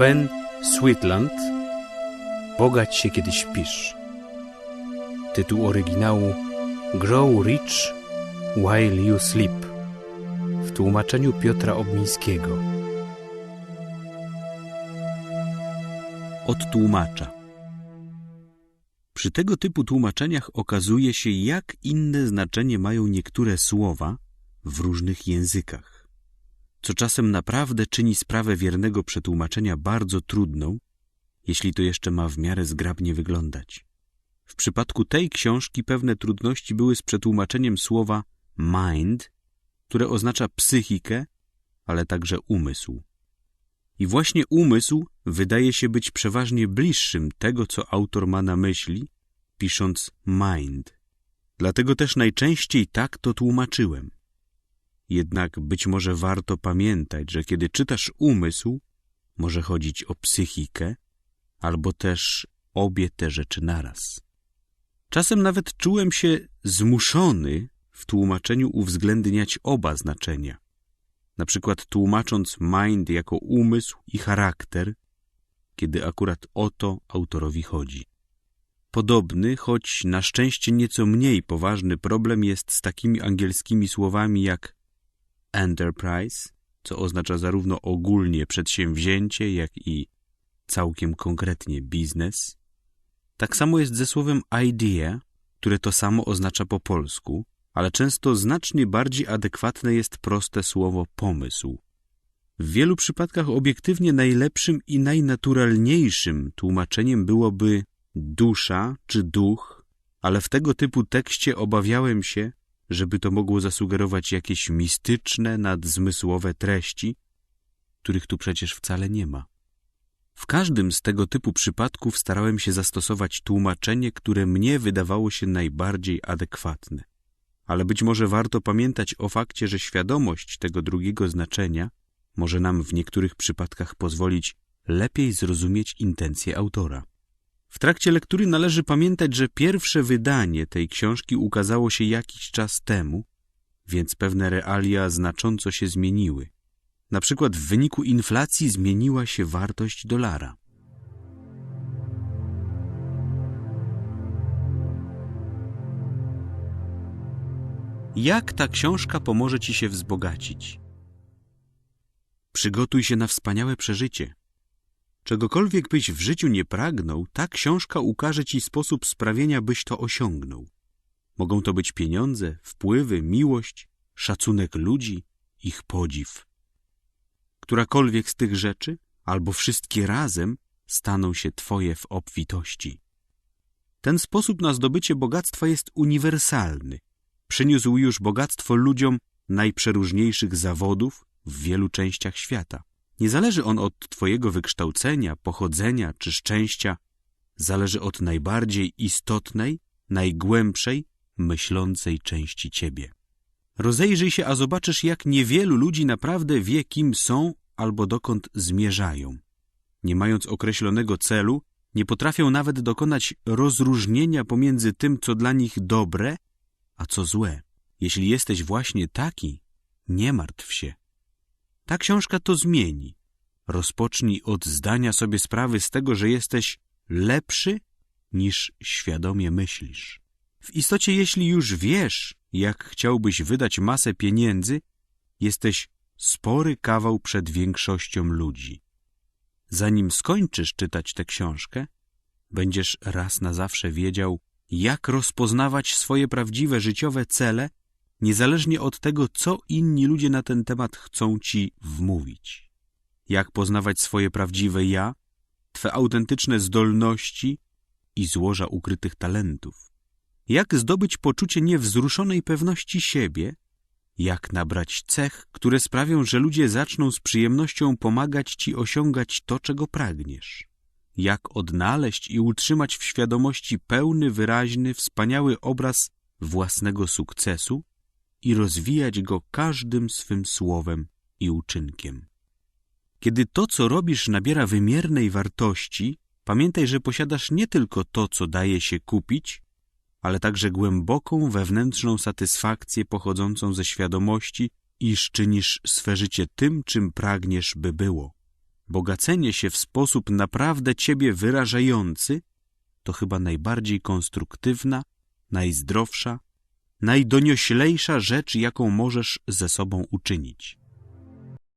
Ben Sweetland Bogać się kiedy śpisz. Tytuł oryginału Grow Rich While You Sleep w tłumaczeniu Piotra Obmińskiego. Od tłumacza. Przy tego typu tłumaczeniach okazuje się, jak inne znaczenie mają niektóre słowa w różnych językach, co czasem naprawdę czyni sprawę wiernego przetłumaczenia bardzo trudną, jeśli to jeszcze ma w miarę zgrabnie wyglądać. W przypadku tej książki pewne trudności były z przetłumaczeniem słowa mind, które oznacza psychikę, ale także umysł. I właśnie umysł wydaje się być przeważnie bliższym tego, co autor ma na myśli, pisząc mind. Dlatego też najczęściej tak to tłumaczyłem. Jednak być może warto pamiętać, że kiedy czytasz umysł, może chodzić o psychikę, albo też obie te rzeczy naraz. Czasem nawet czułem się zmuszony w tłumaczeniu uwzględniać oba znaczenia. Na przykład tłumacząc mind jako umysł i charakter, kiedy akurat o to autorowi chodzi. Podobny, choć na szczęście nieco mniej poważny problem jest z takimi angielskimi słowami jak enterprise, co oznacza zarówno ogólnie przedsięwzięcie, jak i całkiem konkretnie biznes. Tak samo jest ze słowem idea, które to samo oznacza po polsku, ale często znacznie bardziej adekwatne jest proste słowo pomysł. W wielu przypadkach obiektywnie najlepszym i najnaturalniejszym tłumaczeniem byłoby dusza czy duch, ale w tego typu tekście obawiałem się, żeby to mogło zasugerować jakieś mistyczne, nadzmysłowe treści, których tu przecież wcale nie ma. W każdym z tego typu przypadków starałem się zastosować tłumaczenie, które mnie wydawało się najbardziej adekwatne. Ale być może warto pamiętać o fakcie, że świadomość tego drugiego znaczenia może nam w niektórych przypadkach pozwolić lepiej zrozumieć intencje autora. W trakcie lektury należy pamiętać, że pierwsze wydanie tej książki ukazało się jakiś czas temu, więc pewne realia znacząco się zmieniły. Na przykład w wyniku inflacji zmieniła się wartość dolara. Jak ta książka pomoże Ci się wzbogacić? Przygotuj się na wspaniałe przeżycie. Czegokolwiek byś w życiu nie pragnął, ta książka ukaże Ci sposób sprawienia, byś to osiągnął. Mogą to być pieniądze, wpływy, miłość, szacunek ludzi, ich podziw. Którakolwiek z tych rzeczy, albo wszystkie razem, staną się Twoje w obfitości. Ten sposób na zdobycie bogactwa jest uniwersalny. Przyniósł już bogactwo ludziom najprzeróżniejszych zawodów w wielu częściach świata. Nie zależy on od Twojego wykształcenia, pochodzenia czy szczęścia. Zależy od najbardziej istotnej, najgłębszej, myślącej części Ciebie. Rozejrzyj się, a zobaczysz, jak niewielu ludzi naprawdę wie, kim są albo dokąd zmierzają. Nie mając określonego celu, nie potrafią nawet dokonać rozróżnienia pomiędzy tym, co dla nich dobre, a co złe. Jeśli jesteś właśnie taki, nie martw się. Ta książka to zmieni. Rozpocznij od zdania sobie sprawy z tego, że jesteś lepszy niż świadomie myślisz. W istocie, jeśli już wiesz, jak chciałbyś wydać masę pieniędzy, jesteś spory kawał przed większością ludzi. Zanim skończysz czytać tę książkę, będziesz raz na zawsze wiedział, jak rozpoznawać swoje prawdziwe życiowe cele, niezależnie od tego, co inni ludzie na ten temat chcą ci wmówić. Jak poznawać swoje prawdziwe ja, twe autentyczne zdolności i złoża ukrytych talentów. Jak zdobyć poczucie niewzruszonej pewności siebie, jak nabrać cech, które sprawią, że ludzie zaczną z przyjemnością pomagać ci osiągać to, czego pragniesz. Jak odnaleźć i utrzymać w świadomości pełny, wyraźny, wspaniały obraz własnego sukcesu i rozwijać go każdym swym słowem i uczynkiem. Kiedy to, co robisz, nabiera wymiernej wartości, pamiętaj, że posiadasz nie tylko to, co daje się kupić, ale także głęboką wewnętrzną satysfakcję pochodzącą ze świadomości, iż czynisz swe życie tym, czym pragniesz, by było. Bogacenie się w sposób naprawdę ciebie wyrażający to chyba najbardziej konstruktywna, najzdrowsza, najdonioślejsza rzecz, jaką możesz ze sobą uczynić.